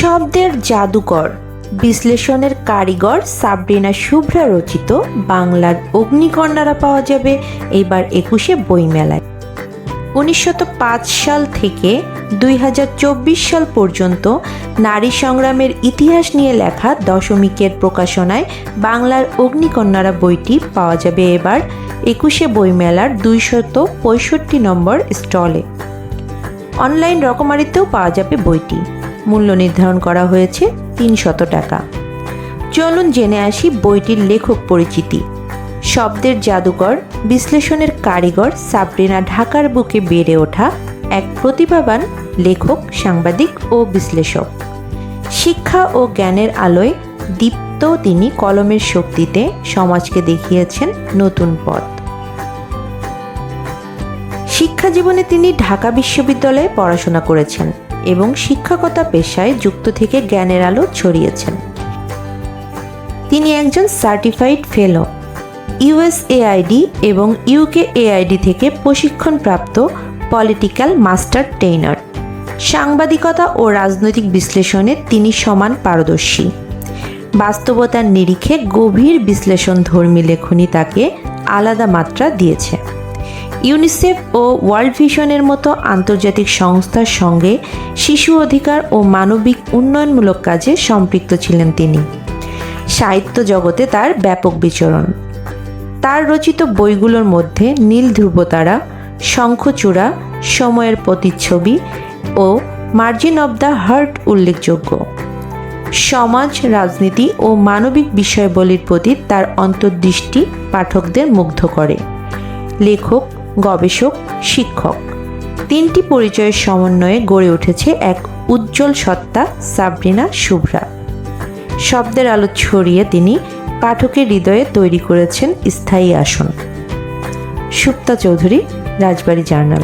শব্দের জাদুকর। বিশ্লেষণের কারিগর সাবরিনা শুভ্রা রচিত বাংলার অগ্নিকন্যারা পাওয়া যাবে এবার একুশে বইমেলায়। উনিশশত পাঁচ সাল থেকে দুই হাজার চব্বিশ সাল পর্যন্ত নারী সংগ্রামের ইতিহাস নিয়ে লেখা দশমিকের প্রকাশনায় বাংলার অগ্নিকন্যারা বইটি পাওয়া যাবে এবার একুশে বইমেলার দুইশত পঁয়ষট্টি নম্বর স্টলে। অনলাইন রকমারিতেও পাওয়া যাবে বইটি। মূল্য নির্ধারণ করা হয়েছে তিনশত টাকা। চলুন জেনে আসি বইটির লেখক পরিচিতি। শব্দের জাদুকর, বিশ্লেষণের কারিগর সাবরিনা ঢাকার বুকে বেড়ে ওঠা এক প্রতিভাবান লেখক, সাংবাদিক ও বিশ্লেষক। শিক্ষা ও জ্ঞানের আলোয় দীপ্ত তিনি কলমের শক্তিতে সমাজকে দেখিয়েছেন নতুন পথ। শিক্ষা জীবনে তিনি ঢাকা বিশ্ববিদ্যালয়ে পড়াশোনা করেছেন। এবং শিক্ষকতা পেশায় যুক্ত থেকে জ্ঞানের আলো ছড়িয়েছেন। তিনি একজন সার্টিফাইড ফেলো ইউএসএআইডি এবং ইউকে এআইডি থেকে প্রশিক্ষণপ্রাপ্ত পলিটিক্যাল মাস্টার ট্রেইনার সাংবাদিকতা ও রাজনৈতিক বিশ্লেষণে তিনি সমান পারদর্শী। বাস্তবতার নিরিখে গভীর বিশ্লেষণ ধর্মী লেখনী তাকে আলাদা মাত্রা দিয়েছে। ইউনিসেফ ও ওয়ার্ল্ড ভিশনের মতো আন্তর্জাতিক সংস্থার সঙ্গে শিশু অধিকার ও মানবিক উন্নয়নমূলক কাজে সম্পৃক্ত ছিলেন তিনি। সাহিত্য জগতে তার ব্যাপক বিচরণ। তার রচিত বইগুলোর মধ্যে নীল ধ্রুবতারা, শঙ্খচূড়া, সময়ের প্রতিচ্ছবি ও মার্জিন অব দ্য হার্ট উল্লেখযোগ্য। সমাজ, রাজনীতি ও মানবিক বিষয়বলির প্রতি তার অন্তর্দৃষ্টি পাঠকদের মুগ্ধ করে। লেখক গবেষক, শিক্ষক। তিনটি পরিচয়ের সমন্বয়ে গড়ে উঠেছে এক উজ্জ্বল সত্তা, সাবরিনা শুভ্রা। শব্দের আলো ছড়িয়ে তিনি পাঠকের হৃদয়ে তৈরি করেছেন স্থায়ী আসন। সুপ্তা চৌধুরী, রাজবাড়ি জার্নাল